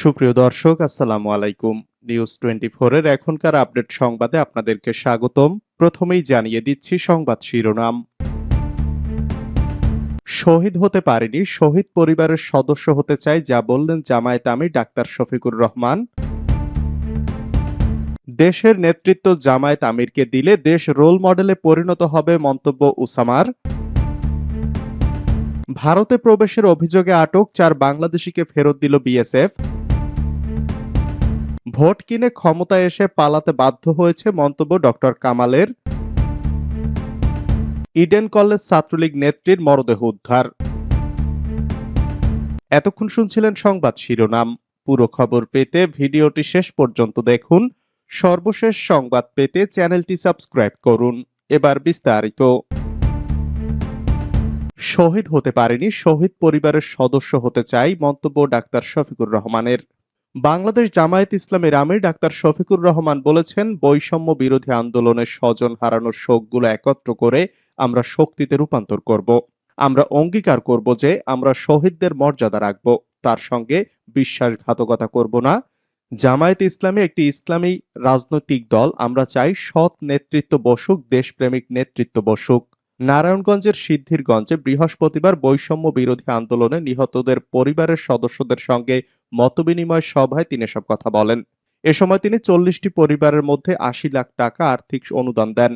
সুপ্রিয় দর্শক, আসসালামু আলাইকুম। নিউজ টোয়েন্টি এর এখনকার আপডেট সংবাদে আপনাদেরকে স্বাগতম। প্রথমেই জানিয়ে দিচ্ছি সংবাদ শিরোনাম। শহীদ হতে পারেনি, শহীদ পরিবারের সদস্য হতে চাই যা বললেন জামায়াত আমির ডাক্তার শফিকুর রহমান। দেশের নেতৃত্ব জামায়াত আমিরকে দিলে দেশ রোল মডেলে পরিণত হবে মন্তব্য উসামার। ভারতে প্রবেশের অভিযোগে আটক, চার বাংলাদেশিকে ফেরত দিল বিএসএফ। ভোট কিনে ক্ষমতায় এসে পালাতে বাধ্য হয়েছে মন্তব্য ডক্টর কামালের। ইডেন কলেজ ছাত্রলীগ নেত্রীর মরদেহ উদ্ধার। এতক্ষণ শুনছিলেন সংবাদ শিরোনাম। পুরো খবর পেতে ভিডিওটি শেষ পর্যন্ত দেখুন। সর্বশেষ সংবাদ পেতে চ্যানেলটি সাবস্ক্রাইব করুন। এবার বিস্তারিত। শহীদ হতে পারেনি, শহীদ পরিবারের সদস্য হতে চাই মন্তব্য ডাক্তার শফিকুর রহমানের। বাংলাদেশ জামায়াত ইসলামের আমির ডাক্তার শফিকুর রহমান বলেছেন, বৈষম্য বিরোধী আন্দোলনের স্বজন হারানোর শোকগুলো একত্র করে আমরা শক্তিতে রূপান্তর করব। আমরা অঙ্গীকার করব যে আমরা শহীদদের মর্যাদা রাখব। তার সঙ্গে বিশ্বাসঘাতকতা করব না। জামায়াত ইসলামী একটি ইসলামী রাজনৈতিক দল, আমরা চাই সৎ নেতৃত্ব বসুক, দেশপ্রেমিক নেতৃত্ব বসুক। নারায়ণগঞ্জের সিদ্ধিরগঞ্জে বৃহস্পতিবার বৈষম্য বিরোধী আন্দোলনে নিহতদের পরিবারের সদস্যদের সঙ্গে মতবিনিময় সভায় তিনি এসব কথা বলেন। এ সময় তিনি চল্লিশটি পরিবারের মধ্যে আশি লাখ টাকা আর্থিক অনুদান দেন।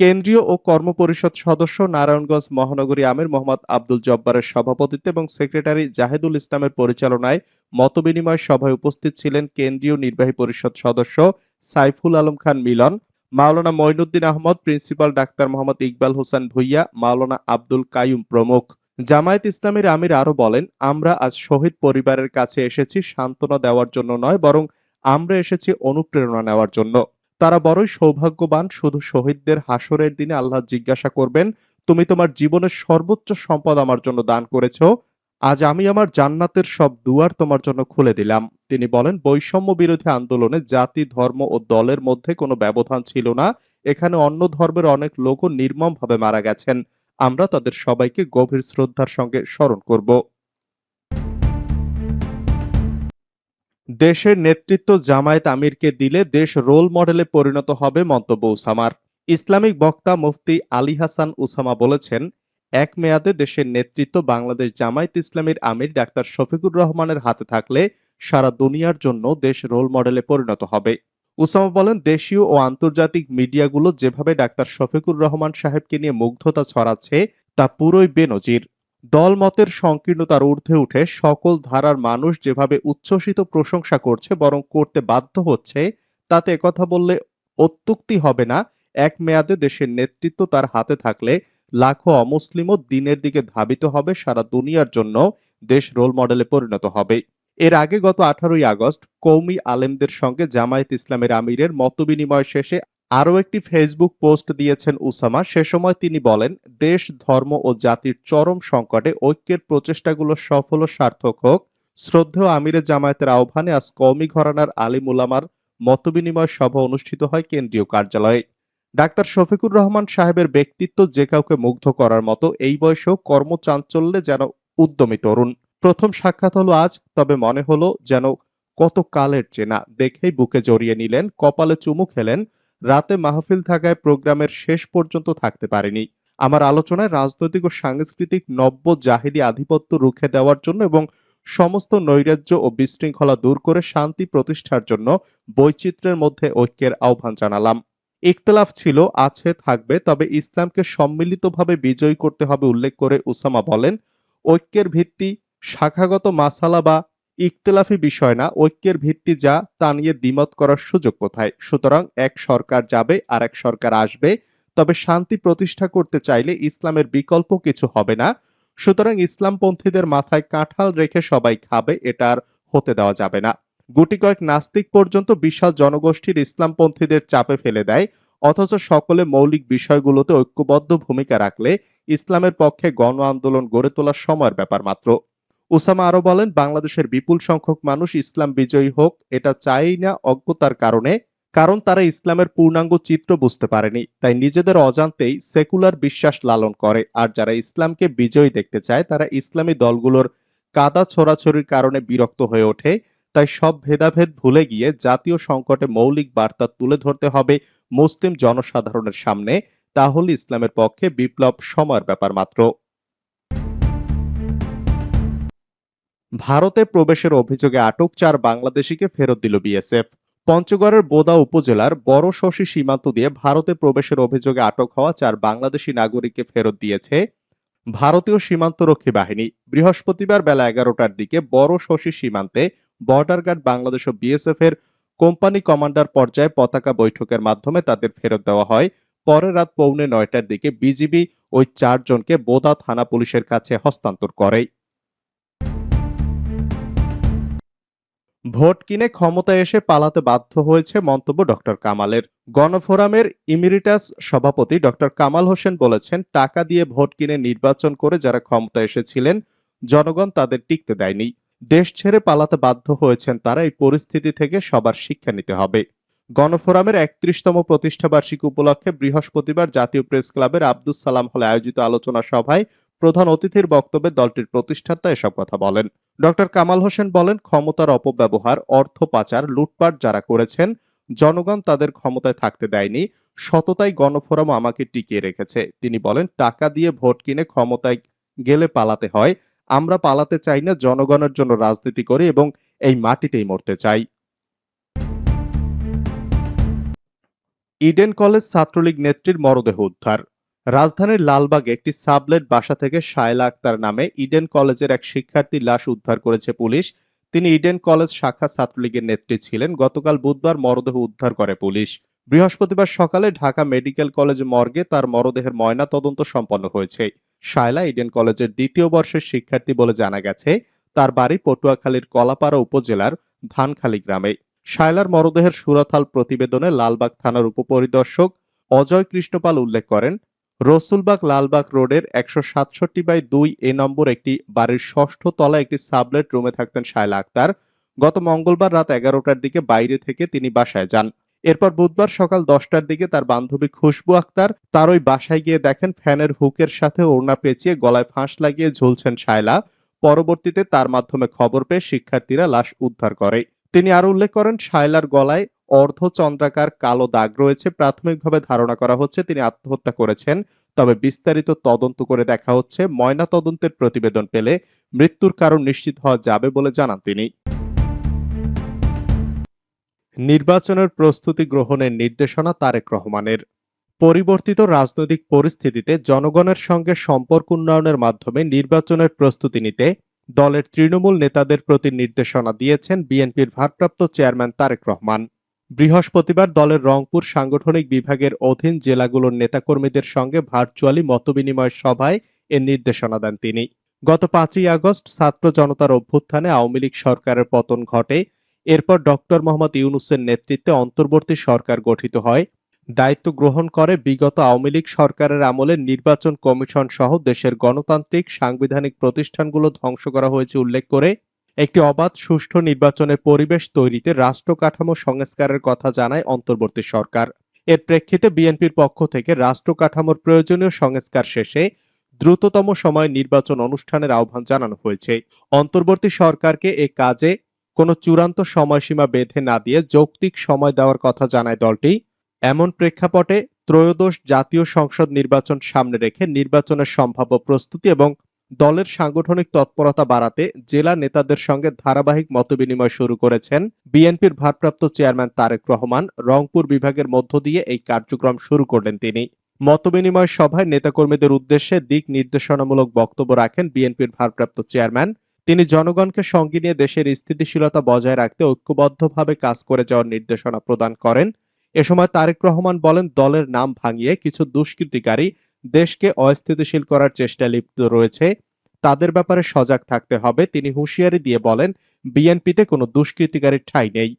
কেন্দ্রীয় ও কর্মপরিষদ সদস্য নারায়ণগঞ্জ মহানগরী আমির মোহাম্মদ আব্দুল জব্বারের সভাপতিত্বে এবং সেক্রেটারি জাহেদুল ইসলামের পরিচালনায় মতবিনিময় সভায় উপস্থিত ছিলেন কেন্দ্রীয় নির্বাহী পরিষদ সদস্য সাইফুল আলম খান মিলন মাওলানা মঈনুদ্দিন আহমদ, প্রিন্সিপাল ডাক্তার মোহাম্মদ ইকবাল হোসেন ভুইয়া, মাওলানা আব্দুল কায়ুম প্রমুখ। জামায়াত ইসলামের আমির আরও বলেন, আমরা আজ শহীদ পরিবারের কাছে এসেছি সান্ত্বনা দেওয়ার জন্য নয়, বরং আমরা এসেছি অনুপ্রেরণা নেওয়ার জন্য। তারা বড়ই সৌভাগ্যবান, শুধু শহীদদের হাসরের দিনে আল্লাহ জিজ্ঞাসা করবেন, তুমি তোমার জীবনের সর্বোচ্চ সম্পদ আমার জন্য দান করেছ আজ আমি আমার জান্নাতের সব দুয়ার তোমার জন্য খুলে দিলাম। তিনি বলেন, বৈষম্য বিরোধী আন্দোলনে জাতি, ধর্ম ও দলের মধ্যে কোনো ব্যবধান ছিল না। এখানে অন্য ধর্মের অনেক লোকও নির্মমভাবে মারা গেছেন। আমরা তাদের সবাইকে গভীর শ্রদ্ধার সঙ্গে স্মরণ করব। দেশের নেতৃত্ব জামায়াত আমিরকে দিলে দেশ রোল মডেলে পরিণত হবে মন্তব্য উসামার ইসলামিক বক্তা মুফতি আলী হাসান উসামা বলেছেন এক মেয়াদে দেশের নেতৃত্ব বাংলাদেশ জামায়াত ইসলামীর আমির ডাক্তার শফিকুর রহমানের হাতে থাকলে সারা দুনিয়ার জন্য দেশ রোল মডেলে পরিণত হবে। উসামা বলেন, দেশীয় ও আন্তর্জাতিক মিডিয়াগুলো যেভাবে ডাক্তার শফিকুর রহমান সাহেবকে নিয়ে মুগ্ধতা ছড়াচ্ছে, তা পুরোই বেনজির। দল মতের সংকীর্ণতার ঊর্ধ্বে উঠে সকল ধারার মানুষ যেভাবে উচ্ছ্বসিত প্রশংসা করছে, বরং করতে বাধ্য হচ্ছে, তাতে একথা বললে অত্যুক্তি হবে না। এক মেয়াদে দেশের নেতৃত্ব তার হাতে থাকলে লাখো অমুসলিমও দিনের দিকে ধাবিত হবে, সারা দুনিয়ার জন্য দেশ রোল মডেলে পরিণত হবে। এর আগে গত আঠারোই আগস্ট কৌমি আলেমদের সঙ্গে জামায়াত ইসলামের আমিরের মতবিনিময় শেষে আরও একটি ফেসবুক পোস্ট দিয়েছেন উসামা। সে সময় তিনি বলেন, দেশ, ধর্ম ও জাতির চরম সংকটে ঐক্যের প্রচেষ্টাগুলো সফল ও সার্থক হোক। শ্রদ্ধেয় আমিরের জামায়াতের আহ্বানে আজ কৌমি ঘরানার আলিম উলামার মতবিনিময় সভা অনুষ্ঠিত হয় কেন্দ্রীয় কার্যালয়ে। ডাক্তার শফিকুর রহমান সাহেবের ব্যক্তিত্ব যে কাউকে মুগ্ধ করার মতো এই বয়সেও কর্মচাঞ্চল্যে যেন উদ্যমী তরুণ। প্রথম সাক্ষাৎ হলো আজ, তবে মনে হলো যেন কত কালের চেনা। দেখেই বুকে জড়িয়ে নিলেন, কপালে চুমু খেলেন, রাতে মাহফিল থাকায় প্রোগ্রামের শেষ পর্যন্ত থাকতে পারেনি। আমার আলোচনায় রাজনৈতিক ও সাংস্কৃতিক নব্য জাহিলি আধিপত্য রুখে দেওয়ার জন্য এবং সমস্ত নৈরাজ্য ও বিশৃঙ্খলা দূর করে শান্তি প্রতিষ্ঠার জন্য বৈচিত্র্যের মধ্যে ঐক্যের আহ্বান জানালাম। ইখতলাফ ছিল, আছে, থাকবে, তবে ইসলামকে সম্মিলিতভাবে বিজয়ী করতে হবে উল্লেখ করে উসামা বলেন, ঐক্যের ভিত্তি শাখাগত মাসালা বা ইখতলাফি বিষয় না, ঐক্যের ভিত্তি যা, তা নিয়ে দ্বিমত করার সুযোগ কোথায়? সুতরাং এক সরকার যাবে আর এক সরকার আসবে, তবে শান্তি প্রতিষ্ঠা করতে চাইলে ইসলামের বিকল্প কিছু হবে না। সুতরাং ইসলামপন্থীদের মাথায় কাঁঠাল রেখে সবাই খাবে, এটা আর হতে দেওয়া যাবে না। গুটি কয়েক নাস্তিক পর্যন্ত বিশাল জনগোষ্ঠীর ইসলামপন্থীদের চাপে ফেলে দেয়, অথচ সকলে মৌলিক বিষয়গুলোতে ঐক্যবদ্ধ ভূমিকা রাখলে ইসলামের পক্ষে গণ আন্দোলন গড়ে তোলার সময়ের ব্যাপার মাত্র। উসামা আরও বলেন, বাংলাদেশের বিপুল সংখ্যক মানুষ ইসলাম বিজয়ী হোক, এটা চাই না অজ্ঞতার কারণে, কারণ তারা ইসলামের পূর্ণাঙ্গ চিত্র বুঝতে পারেনি, তাই নিজেদের অজান্তেই সেকুলার বিশ্বাস লালন করে, আর যারা ইসলামকে বিজয়ী দেখতে চায়, তারা ইসলামী দলগুলোর কাদা ছোড়াছড়ির কারণে বিরক্ত হয়ে ওঠে তাই সব ভেদাভেদ ভুলে গিয়ে জাতীয় সংকটে মৌলিক বার্তা তুলে ধরতে হবে মুসলিম জনসাধারণের সামনে। তাহলে ইসলামের পক্ষে বিপ্লব সময়ের ব্যাপার মাত্র। ভারতে প্রবেশের অভিযোগে আটক চার বাংলাদেশিকে ফেরত দিল বিএসএফ। পঞ্চগড়ের বোদা উপজেলার বড় শশী সীমান্ত দিয়ে ভারতে প্রবেশের অভিযোগে আটক হওয়া চার বাংলাদেশি নাগরিককে ফেরত দিয়েছে ভারতীয় সীমান্তরক্ষী বাহিনী। বৃহস্পতিবার বেলা এগারোটার দিকে বড় শশী সীমান্তে বর্ডার গার্ড বাংলাদেশ ও বিএসএফ এর কোম্পানি কমান্ডার পর্যায়ে পতাকা বৈঠকের মাধ্যমে তাদের ফেরত দেওয়া হয়। পরে রাত পৌনে নয়টার দিকে বিজিবি ওই চারজনকে বোদা থানা পুলিশের কাছে হস্তান্তর করে। ভোট কিনে ক্ষমতায় এসে পালাতে বাধ্য হয়েছে মন্তব্য ডক্টর কামালের। গণফোরামের ইমিরিটাস সভাপতি ডক্টর কামাল হোসেন বলেছেন, টাকা দিয়ে ভোট কিনে নির্বাচন করে যারা ক্ষমতায় এসেছিলেন, জনগণ তাদের টিকতে দেয়নি। দেশ ছেড়ে পালাতে বাধ্য হয়েছেন তারা, এই পরিস্থিতি থেকে সবার শিক্ষা নিতে হবে। গণফোরামের একত্রিশতম প্রতিষ্ঠাবার্ষিকী উপলক্ষে বৃহস্পতিবার জাতীয় প্রেস ক্লাবের আব্দুস সালাম হলে আয়োজিত আলোচনা সভায় প্রধান অতিথির বক্তব্যে দলটির প্রতিষ্ঠাতা এসব কথা বলেন। ডক্টর কামাল হোসেন বলেন, ক্ষমতার অপব্যবহার, অর্থ পাচার, লুটপাট যারা করেছেন, জনগণ তাদের ক্ষমতায় থাকতে দেয়নি, সততাই গণফোরাম আমাকে টিকিয়ে রেখেছে। তিনি বলেন, টাকা দিয়ে ভোট কিনে ক্ষমতায় গেলে পালাতে হয় আমরা পালাতে চাই না, জনগণের জন্য রাজনীতি করি এবং এই মাটিতেই মরতে চাই। ইডেন কলেজ ছাত্রলীগ নেত্রীর মরদেহ উদ্ধার। রাজধানীর লালবাগে একটি সাবলেট বাসা থেকে শায়লা আক্তার নামে ইডেন কলেজের এক শিক্ষার্থীর লাশ উদ্ধার করেছে পুলিশ। তিনি ইডেন কলেজ শাখা ছাত্রলীগের নেত্রী ছিলেন। গতকাল বুধবার মরদেহ উদ্ধার করে পুলিশ। বৃহস্পতিবার সকালে ঢাকা মেডিকেল কলেজ মর্গে তার মরদেহের ময়না তদন্ত সম্পন্ন হয়েছে। শায়লা ইডেন কলেজের দ্বিতীয় বর্ষের শিক্ষার্থী বলে জানা গেছে, তার বাড়ি পটুয়াখালীর কলাপাড়া উপজেলার ধানখালী গ্রামে। শায়লার মরদেহের সুরথাল প্রতিবেদনে লালবাগ থানার উপপরিদর্শক অজয় কৃষ্ণপাল উল্লেখ করেন, রসুলবাগ লালবাগ রোডের একশো সাতষট্টি বাই দুই এ নম্বর একটি বাড়ির ষষ্ঠ তলায় একটি সাবলেট রুমে থাকতেন শায়লা আক্তার। গত মঙ্গলবার রাত এগারোটার দিকে বাইরে থেকে তিনি বাসায় যান। এরপর বুধবার সকাল দশটার দিকে তার বান্ধবী খুশবু আক্তার তার ওই বাসায় গিয়ে দেখেন ফ্যানের হুকের সাথে ওড়না পেঁচিয়ে গলায় ফাঁস লাগিয়ে ঝুলছেন শায়লা। পরবর্তীতে তার মাধ্যমে খবর পেয়ে শিক্ষার্থীরা লাশ উদ্ধার করে। তিনি আরও উল্লেখ করেন, শায়লার গলায় অর্ধচন্দ্রাকার কালো দাগ রয়েছে। প্রাথমিকভাবে ধারণা করা হচ্ছে তিনি আত্মহত্যা করেছেন, তবে বিস্তারিত তদন্ত করে দেখা হচ্ছে ময়না তদন্তের প্রতিবেদন পেলে মৃত্যুর কারণ নিশ্চিত হওয়া যাবে বলে জানান তিনি। নির্বাচনের প্রস্তুতি গ্রহণের নির্দেশনা তারেক রহমানের। পরিবর্তিত রাজনৈতিক পরিস্থিতিতে জনগণের সঙ্গে সম্পর্ক উন্নয়নের মাধ্যমে নির্বাচনের প্রস্তুতি নিতে দলের তৃণমূল নেতাদের প্রতি নির্দেশনা দিয়েছেন বিএনপির ভারপ্রাপ্ত চেয়ারম্যান তারেক রহমান। বৃহস্পতিবার দলের রংপুর সাংগঠনিক বিভাগের অধীন জেলাগুলোর নেতাকর্মীদের সঙ্গে ভার্চুয়ালি মতবিনিময় সভায় এ নির্দেশনা দেন তিনি। গত পাঁচই আগস্ট ছাত্র জনতার অভ্যুত্থানে আওয়ামী লীগ সরকারের পতন ঘটে এরপর ডক্টর মোহাম্মদ ইউনুসের নেতৃত্বে অন্তর্বর্তী সরকার গঠিত হয়। দায়িত্ব গ্রহণ করে বিগত আওয়ামী লীগ সরকারের আমলে নির্বাচন কমিশন সহ দেশের গণতান্ত্রিক, সাংবিধানিক প্রতিষ্ঠানগুলো ধ্বংস করা হয়েছে উল্লেখ করে একটি অবাধ, সুষ্ঠু নির্বাচনের পরিবেশ তৈরিতে রাষ্ট্র কাঠামো সংস্কারের কথা জানায় অন্তর্বর্তী সরকার। এর প্রেক্ষিতে বিএনপির পক্ষ থেকে রাষ্ট্র কাঠামোর প্রয়োজনীয় সংস্কার শেষে দ্রুততম সময়ে নির্বাচন অনুষ্ঠানের আহ্বান জানানো হয়েছে। অন্তর্বর্তী সরকারকে এ কাজে কোনো চূড়ান্ত সময়সীমা বেঁধে না দিয়ে যৌক্তিক সময় দেওয়ার কথা জানায় দলটি। এমন প্রেক্ষাপটে ত্রয়োদশ জাতীয় সংসদ নির্বাচন সামনে রেখে নির্বাচনের সম্ভাব্য প্রস্তুতি এবং দলের সাংগঠনিক তৎপরতা বাড়াতে জেলা নেতাদের সঙ্গে ধারাবাহিক মতবিনিময় শুরু করেছেন বিএনপির ভারপ্রাপ্ত চেয়ারম্যান তারেক রহমান। রংপুর বিভাগের মধ্য দিয়ে এই কার্যক্রম শুরু করলেন তিনি। মতবিনিময় সভায় নেতাকর্মীদের উদ্দেশ্যে দিক নির্দেশনামূলক বক্তব্য রাখেন বিএনপির ভারপ্রাপ্ত চেয়ারম্যান তিনি জনগণকে সঙ্গে নিয়ে দেশের স্থিতিশীলতা বজায় রাখতে ঐক্যবদ্ধভাবে কাজ করে যাওয়ার নির্দেশনা প্রদান করেন। এ সময় তারেক রহমান বলেন, দলের নাম ভাঙিয়ে কিছু দুষ্কৃতিকারী দেশকে অস্থিতিশীল করার চেষ্টা লিপ্ত রয়েছে। তাদের ব্যাপারে সজাগ থাকতে হবে। তিনি হুঁশিয়ারি দিয়ে বলেন, বিএনপিতে কোনো দুষ্কৃতিকারীর ঠাঁই নেই।